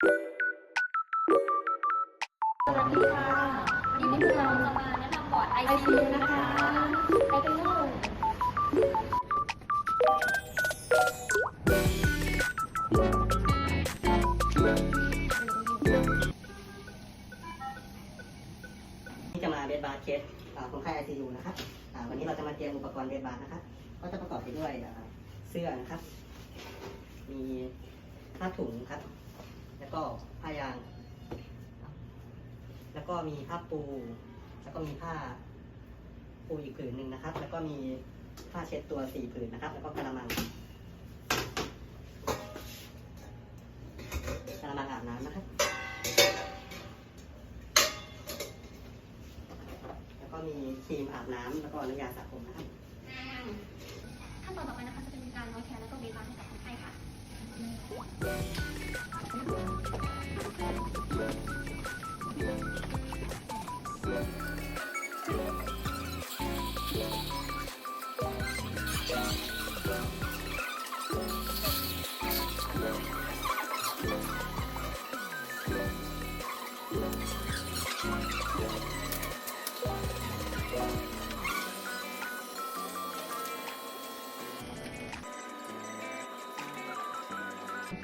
สวัสดีค่ะวันนี้พวกเราจะมาแนะนำบอร์ดไอ IC ซีนะคะไอเป็นโน่ที่จะมาเบสบาร์เคสอ่าคนไข้ ICU นะครับวันนี้เราจะมาเตรียมอุปกรณ์เบสบาร์นะครับ ก็จะประกอบไปด้วยเสื้อนะครับ มีผ้าถุงครับ แล้วก็ผ้ายาง แล้วก็มีผ้าปู แล้วก็มีผ้าปูอีกผืนหนึ่งนะครับ แล้วก็มีผ้าเช็ดตัวสี่ผืนนะครับ แล้วก็กระมังกระมังอาบน้ำนะครับ แล้วก็มีครีมอาบน้ำแล้วก็น้ำยาสระผมนะครับขั้นตอนต่อไปนะคะจะเป็นการร้อยแขนแล้วก็เบรานให้กับคนไข้ค่ะ นี่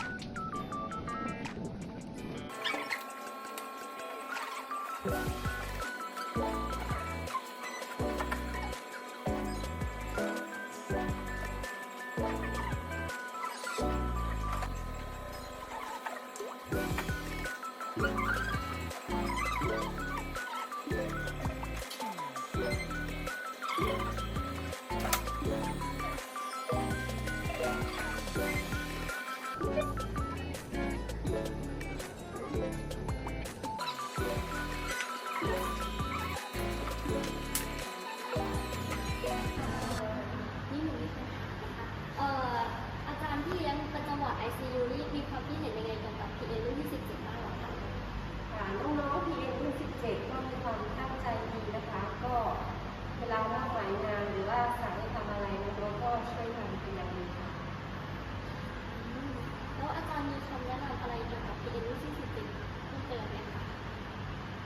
เกี่ยวกับ PA รุ่นที่17เพิ่มเติมไหมคะ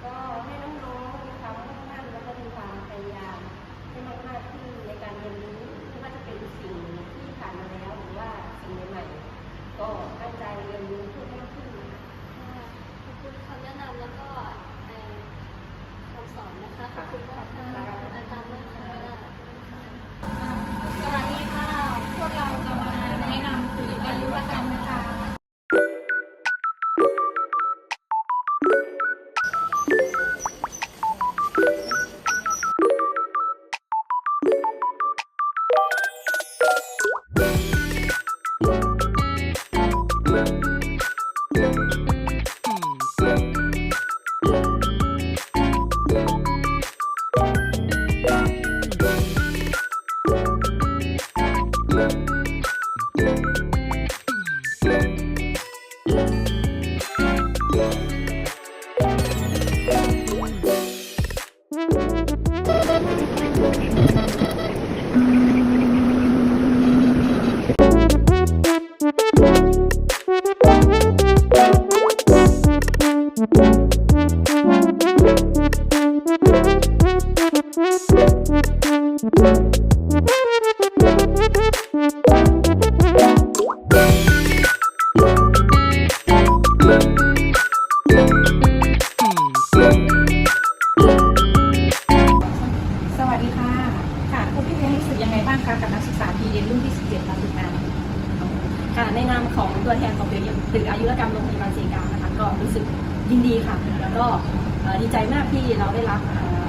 ก็ให้น้องๆมีความมุ่งมั่นแล้วก็มีความพยายามให้มากๆขึ้นในการเรียนรู้ไม่ว่าจะเป็นสิ่งที่ผ่านมาแล้วหรือว่าสิ่งใหม่ๆก็ตั้งใจเรียนรู้เพิ่มมากขึ้นนะคะขอบคุณคำแนะนำแล้วก็คำสอนนะคะขอบคุณมากค่ะ สวัสดีค่ะ ค่ะคุณพี่เลี้ยงรู้สึกยังไงบ้างคะกับนักศึกษา PN รุ่นที่ 17มาฝึกงานค่ะในนามของตัวแทนของตึกตึกอายุรกรรมโรงพยาบาลเซกานะคะก็รู้สึก ยินดีค่ะ แล้วก็ดีใจมากที่เราได้รับ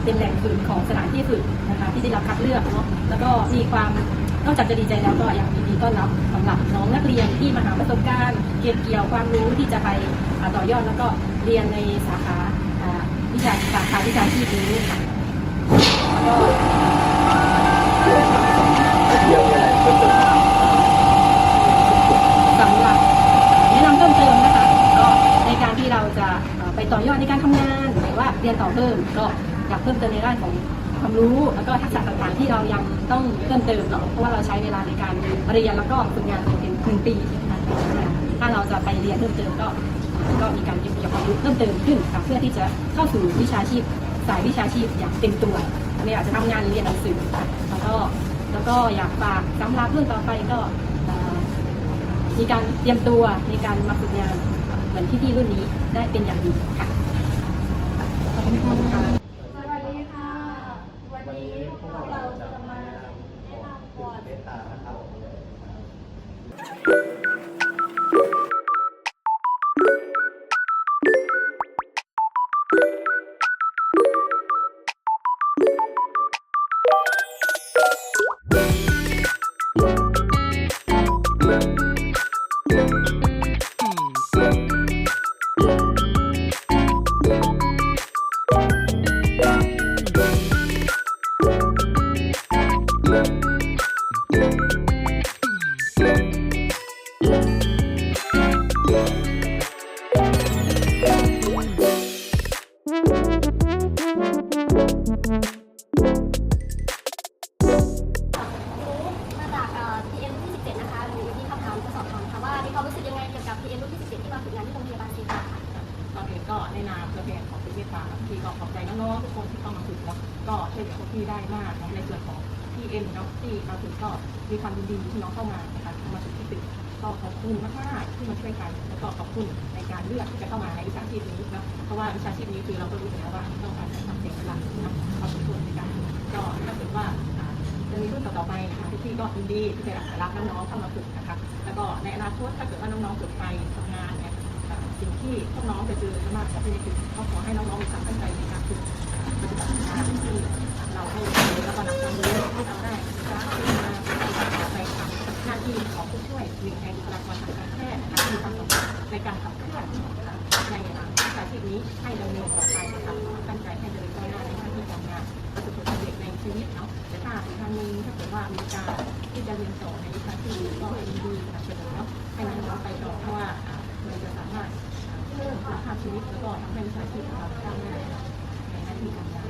เป็นแหล่งฝึกของสถานที่ฝึกนะคะที่ได้รับคัดเลือกเนาะแล้วก็มีความนอกจากจะดีใจแล้วก็ยังยินดีต้อนรับสำหรับน้องนักเรียนที่มาหาประสบการณ์ เก็บเกี่ยวความรู้ที่จะไปต่อยอดแล้วก็เรียนในสาขาอ่าวิชาสาขาวิชาชีพนี้ค่ะแล้วก็สำหรับแนะนำเพิ่มเติมนะคะก็ในการที่ เราจะไปต่อยอดในการทำงานหรือว่าเรียนต่อเพิ่มก็อยากเพิ่มเติมในด้านของความรู้แล้วก็ทักษะต่างๆที่เรายังต้องเพิ่มเติมเนาะเพราะว่าเราใช้เวลาในการเรียนแล้วก็ฝึกงานเป็นหนึ่งปีถ้าเราจะไปเรียนเพิ่มเติมก็ก็มีการเก็บเกี่ยวความรู้เพิ่มเติมขึ้นเพื่อที่จะเข้าสู่วิชาชีพสายวิชาชีพอย่างเต็มตัวไม่อากจะทำงานหรือเรียนหนังสือค่ะแล้วก็แล้วก็อยากฝากสำหรับเรุ่นต่อไปก็มีการเตรียมตัวในการมาฝึกงาน เหมือนที่พี่รุ่นนี้ได้เป็นอย่างดีค่ะขอบคุณค่ะ ก็ช่วยเหลือพวกพี่ได้มากเนาะในส่วนของ เอ็มเนาะที่มาฝึกก็มีความยินดีที่น้องเข้ามานะคะมาฝึกที่ตึกก็ขอบคุณมากๆที่มาช่วยกันแล้วก็ขอบคุณในการเลือกที่จะเข้ามาในวิชาชีพนี้เนาะเพราะว่าวิชาชีพนี้คือเราก็รู้อยู่แล้วว่าต้องการทำเสียงพลังเนาะขอบคุณในการก็ถ้าเกิดว่าจะมีรุ่นต่อไปนะคะพี่ก็ยินดีที่จะรับน้องๆเข้ามาฝึกนะคะแล้วก็ในอนาคตถ้าเกิดว่าน้องๆจบไปทำงานเนี่ยสิ่งที่พวกน้องจะเจอมากกว่าที่จะถึงก็ขอให้น้องๆมีความตั้งใจในการฝึกปฏิบัติงานที่ การขับเคลื่อนในวิชาชีพนี้ให้ดำเนินต่อไปนะคะตั้งใจให้เดินก้าวหน้าในหน้าที่การงานประสบผลสำเร็จในชีวิตเนาะแต่ถ้าอีกทางนึงถ้าเกิดว่ามีการที่จะเรียนต่อในวิชาชีพก็ยินดีสนับสนุนเนาะให้น้องไปต่อเพราะว่าอ่ามันจะสามารถเพิ่มคุณภาพชีวิตแล้วก็ทำให้วิชาชีพของเราก้าวหน้าในหน้าที่การงาน